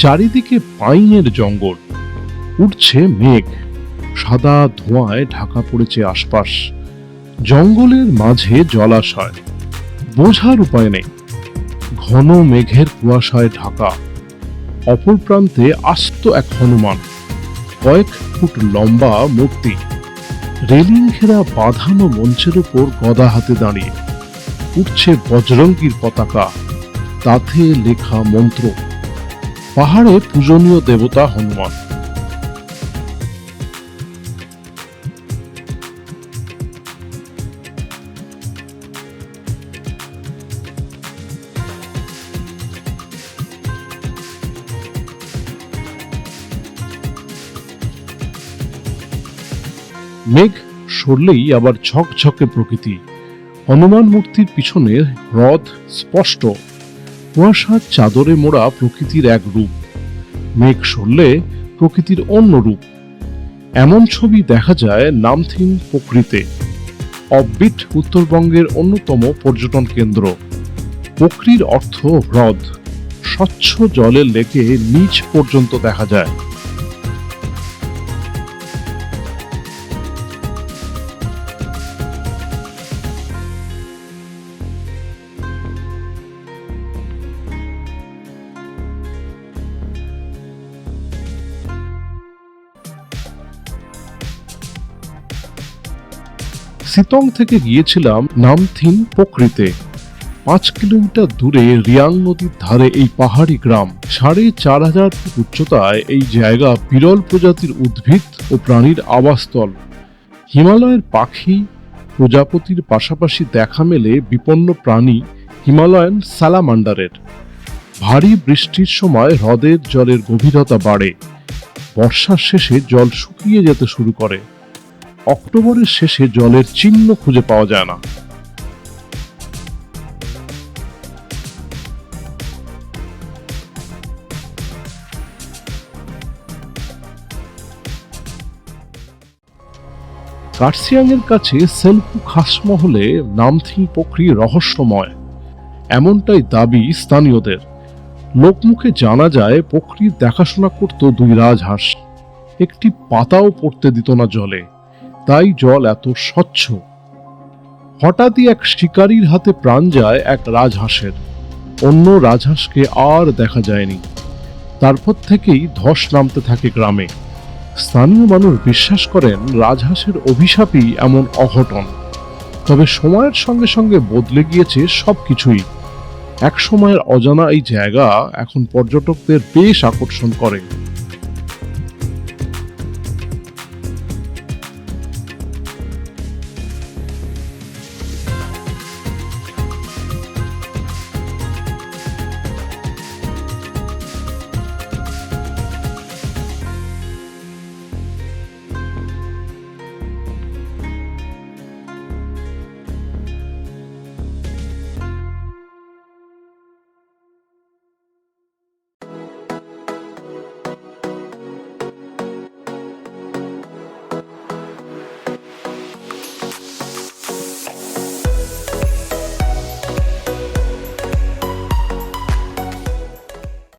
চারিদিকে পাইনের জঙ্গল। উঠছে মেঘ। সাদা ধোঁয়ায় ঢাকা পড়েছে আশপাশ। জঙ্গলের মাঝে জলাশয়। বোঝার উপায় নেই। ঘন মেঘের কুয়াশায় ঢাকা। অপর প্রান্তে আস্ত এক হনুমান। কয়েক ফুট লম্বা মূর্তি। রেলিং ঘেরা বাঁধানো মঞ্চের উপর গদা হাতে দাঁড়িয়ে। উঠছে বজরঙ্গীর পতাকা। তাতে লেখা মন্ত্র। পাহাড়ে পূজনীয় দেবতা হনুমান। মেঘ সরলেই আবার ঝকঝকে প্রকৃতি। হনুমান মূর্তির পিছনে হ্রদ স্পষ্ট। কুয়াশার চাদরে মোড়া প্রকৃতির এক রূপ। মেঘ সরলে প্রকৃতির অন্য রূপ। এমন ছবি দেখা যায় নামথিং প্রকৃতে অববিট উত্তরবঙ্গের অন্যতম পর্যটন কেন্দ্র। পোকরির অর্থ হ্রদ। স্বচ্ছ জলের লেকে নিচ পর্যন্ত দেখা যায়। সিতং থেকে গিয়েছিলাম নামথিং পোকরিতে পাঁচ কিলোমিটার দূরে রিয়াং নদীর ধারে এই পাহাড়ি গ্রাম। সাড়ে চার হাজার ফুট উচ্চতায় এই জায়গা বিরল প্রজাতির উদ্ভিদ ও প্রাণীর আবাসস্থল। হিমালয়ের পাখি প্রজাপতির পাশাপাশি দেখা মেলে বিপন্ন প্রাণী হিমালয়ান সালামান্ডারের ভারী বৃষ্টির সময় হ্রদের জলের গভীরতা বাড়ে। বর্ষার শেষে জল শুকিয়ে যেতে শুরু করে। অক্টোবরের শেষে জলের চিহ্ন খুঁজে পাওয়া যায় না। কার্সিয়াংয়ের কাছে সেলফু খাসমহলে নামথিং পোখরি রহস্যময়। এমনটাই দাবি স্থানীয়দের। লোকমুখে জানা যায় পোখরির দেখাশোনা করত দুই রাজহাঁস। একটি পাতাও পড়তে দিত না জলে। তাই জল এত স্বচ্ছ। হঠাৎই এক শিকারীর হাতে প্রাণ যায় এক রাজহাঁসের। অন্য রাজহাঁসকে আর দেখা যায়নি। তারপর থেকেই ধস নামতে থাকে গ্রামে। স্থানীয় মানুষ বিশ্বাস করেন রাজহাঁসের অভিশাপই এমন অঘটন। তবে সময়ের সঙ্গে সঙ্গে বদলে গিয়েছে সব কিছুই এক সময়ের অজানা এই জায়গা এখন পর্যটকদের বেশ আকর্ষণ করে।